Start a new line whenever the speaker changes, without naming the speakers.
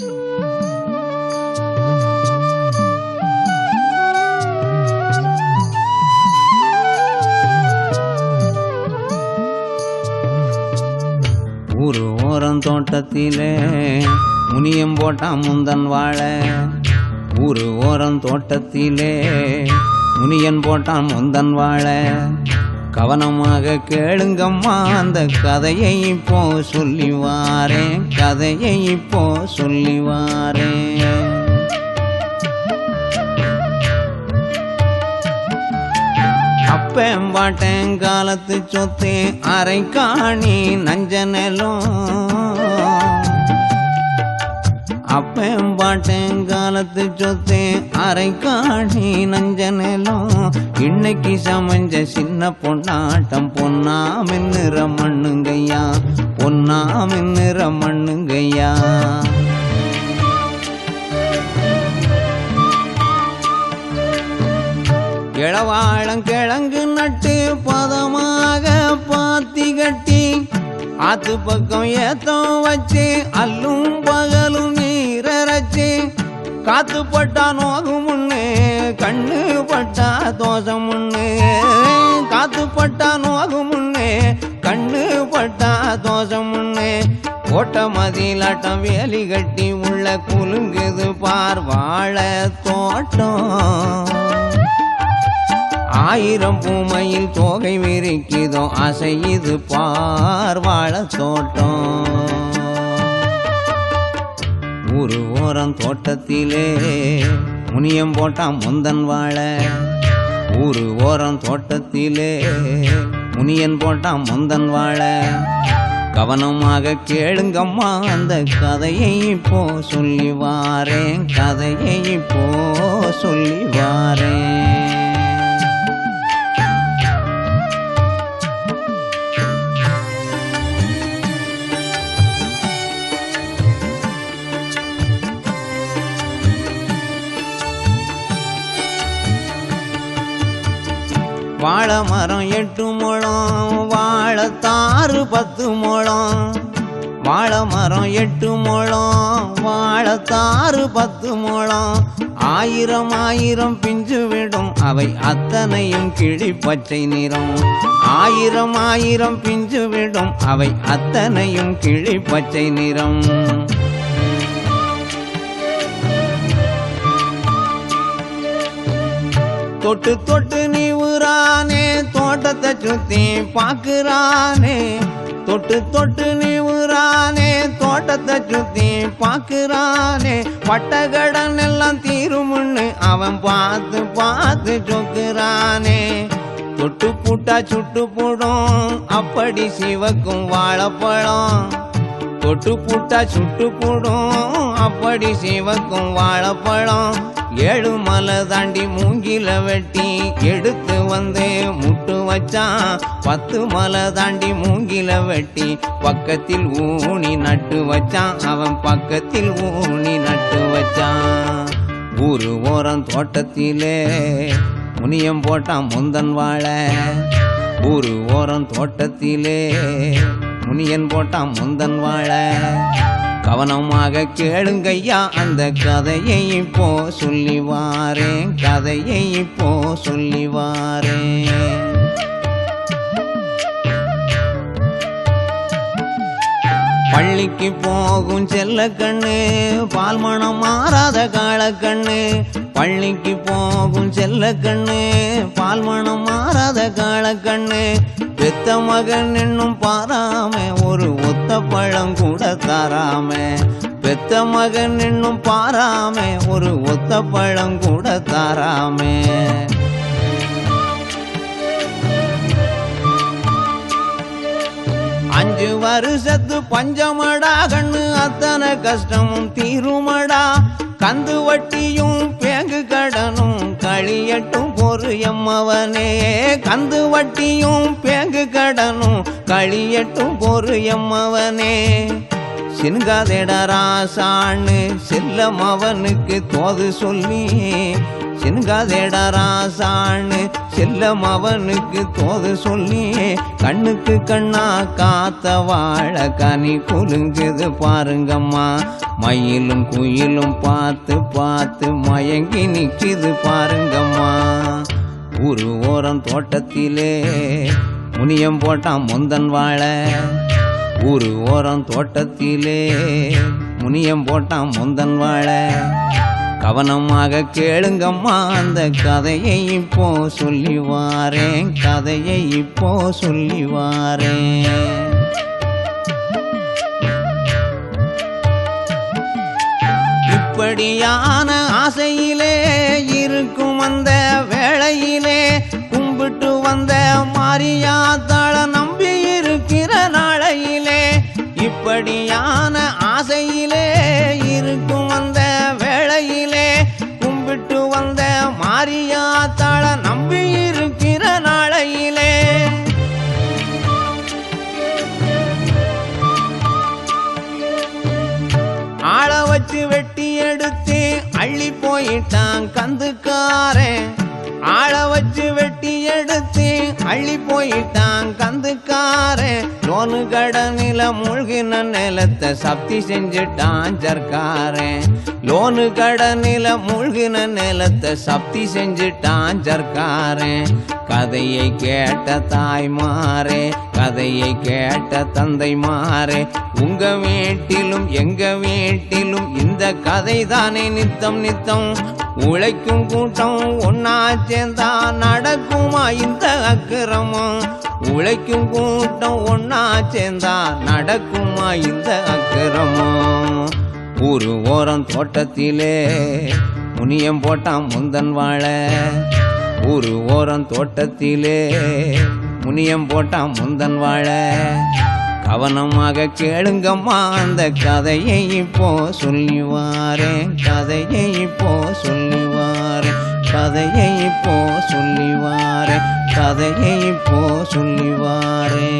ஊரு ஓரம் தோட்டத்திலே முனியம் போட்டான் முந்தன் வாழ. ஊரு ஓரம் தோட்டத்திலே முனியன் போட்டான் முந்தன் வாழ. கவனமாக கேளுங்கம்மா அந்த கதையை இப்போ சொல்லிவாரேன் கதையை இப்போ சொல்லிவாரேன் அப்பேன் பாட்டேன் காலத்து சொத்து அரை காணி நஞ்ச நிலம் சொத்து அரை காணி நஞ்ச நிலம் இன்னைக்கு சமைஞ்ச சின்ன பொண்ணாட்டம் பொன்னா மின்னுற மண்ணுங்கய்யா பொன்னா மின்னுற மண்ணுங்கய்யா இளவாழம் கிழங்கு நட்டு பதமாக பாத்தி கட்டி ஆத்து பக்கம் ஏத்தம் வச்சு அல்லும் பகலும் நீரரைச்சு காத்து பட்டா நோகும் முன்னு கண்ணு பட்டா தோசம் முன்னு. காத்து பட்டா நோகும் முன்னு கண்ணு பட்டா தோசம் முன்னு. ஓட்ட மதிலாட்டம் வேலி கட்டி உள்ள குலுங்குது பார்வாழ தோட்டம். ஆயிரம் பூமையில் தோகை விரிக்குதோ அசையுது பார் வாழ தோட்டம். ஊரு ஓரம் தோட்டத்திலே முனியம் போட்டான் முந்தன் வாழ. ஊரு ஓரம் தோட்டத்திலே முனியன் போட்டான் முந்தன் வாழ. கவனமாக கேளுங்கம்மா அந்த கதையை இப்போ சொல்லி வாரேன் கதையை இப்போ சொல்லி வாரேன் வாழை மரம் எட்டு முழம் வாழைத்தாறு பத்து முழம். வாழை மரம் எட்டு முழம் வாழைத்தாறு பத்து முழம். ஆயிரம் ஆயிரம் பிஞ்சு விடும் அவை அத்தனையும் கிளி பச்சை நிறம். ஆயிரம் ஆயிரம் பிஞ்சு விடும் அவை அத்தனையும் கிளி பச்சை நிறம். தொட்டு தொட்டு நீ உரானே தோட்டத்தை சுத்தி பாக்குறானே. தொட்டு தொட்டு நீ உரானே தோட்டத்தை சுத்தி பாக்குறானே. பட்டகடன் எல்லாம் தீருமுன்னு அவன் பார்த்து பார்த்து சொக்குறானே. தொட்டு பூட்டா சுட்டு போடும் அப்படி சிவக்கும் வாழைப்பழம். தொட்டு பூட்டா சுட்டு போடும் அப்படி சிவக்கும் வாழைப்பழம். ஏழு மலை தாண்டி மூங்கில வெட்டி எடுத்து வந்து முட்டு வச்சான் பத்து மலை தாண்டி மூங்கில வெட்டி பக்கத்தில் ஊனி நட்டு வச்சான் அவன் பக்கத்தில் ஊனி நட்டு வச்சான் ஊரு ஓரம் தோட்டத்திலே முனியம் போட்டான் முந்தன் வாழ. ஊரு ஓரம் தோட்டத்திலே முனியன் போட்டான் முந்தன் வாழ. கவனமாக கேளுங்கய்யா அந்த கதையை இப்போ சொல்லிவாரேன் கதையை இப்போ சொல்லிவாரேன் பள்ளிக்கு போகும் செல்ல கண்ணு பால் மனம் மாறாத காலக்கண்ணு பள்ளிக்கு போகும் செல்ல கண்ணு பால் மனம் மாறாத காலக்கண்ணு பெத்த மகன் என்னும் பாராம ஒரு ஒத்த பழம் கூட தராம. பெத்த மகன் என்னும் பாராம ஒரு ஒத்த பழம் கூட தாராமே. அஞ்சு வருஷத்து பஞ்சமடா கண்ணு அத்தனை கஷ்டமும் தீருமடா. கந்து வட்டியும் பேங்கு கடனும் களியட்டும் ஒரு எம்மவனே கந்து வட்டியும் பேங்கு கடனும் களியட்டும் பொறு எம்மவனே சின்காதேடா ராசான்னு செல்லம் அவனுக்கு தோது சொல்லி சின்காதேடா ராசான்னு செல்லம் அவனுக்கு தோது சொல்லி கண்ணுக்கு கண்ணா காத்த வாழ கனி குலுங்குது பாருங்கம்மா. மயிலும் குயிலும் பார்த்து பார்த்து மயங்கி நிற்கிது பாருங்கம்மா. ஊரு ஓரம் தோட்டத்திலே முனியம் போட்டான் முந்தன் வாழ. ஊரு ஓரம் தோட்டத்திலே முனியம் போட்டான் முந்தன் வாழ. கவனமாக கேளுங்கம்மா அந்த கதையை இப்போ சொல்லி வாரேன் கதையை இப்போ சொல்லி வாரேன் இப்படியான ஆசையிலே இருக்கும் அந்த வேளையிலே வந்த மாரியா தள நம்பி இருக்கிற நாளையிலே இப்படியான ஆசையிலே இருக்கும் அந்த வேளையிலே கும்பிட்டு வந்த மாரியா தள நம்பி இருக்கிற நாளையிலே. ஆள வச்சு வெட்டி எடுத்து அள்ளி போயிட்டான் கந்துக்காரன். ஆள வச்சு வெட்டி எடுத்து அள்ளி போயிட்டான் கந்துக்காரன். லோனு கடனில மூழ்கின நிலத்தை சப்தி செஞ்சுட்டான் ஜர்க்காரன். லோனு கடனில மூழ்கின நிலத்தை சப்தி செஞ்சுட்டான் ஜர்க்காரன். கதையை கேட்ட தாய்மாரே கதையை கேட்ட தந்தை மாறே. உங்க வீட்டிலும் எங்க வீட்டிலும் இந்த கதை தானே நித்தம் நித்தம். உழைக்கும் கூட்டம் ஒன்னா சேர்ந்தா நட இந்த அக்கிரமம். உழைக்கும் கூட்டம் ஒன்னா சேர்ந்தா நடக்குமா இந்த அக்கிரமம். ஒரு ஓரம் தோட்டத்திலே முனியம் போட்டான் முந்தன் வாழ. ஒரு ஓரம் தோட்டத்திலே முனியம் போட்டான் முந்தன் வாழ. கவனமாக கேளுங்கம்மா அந்த கதையை இப்போ சொல்லிவாரேன். கதையை இப்போ சொல்லிவாரேன். கதையை இப்போ சொல்லிவாரே கதையை இப்போ சொல்லிவாரே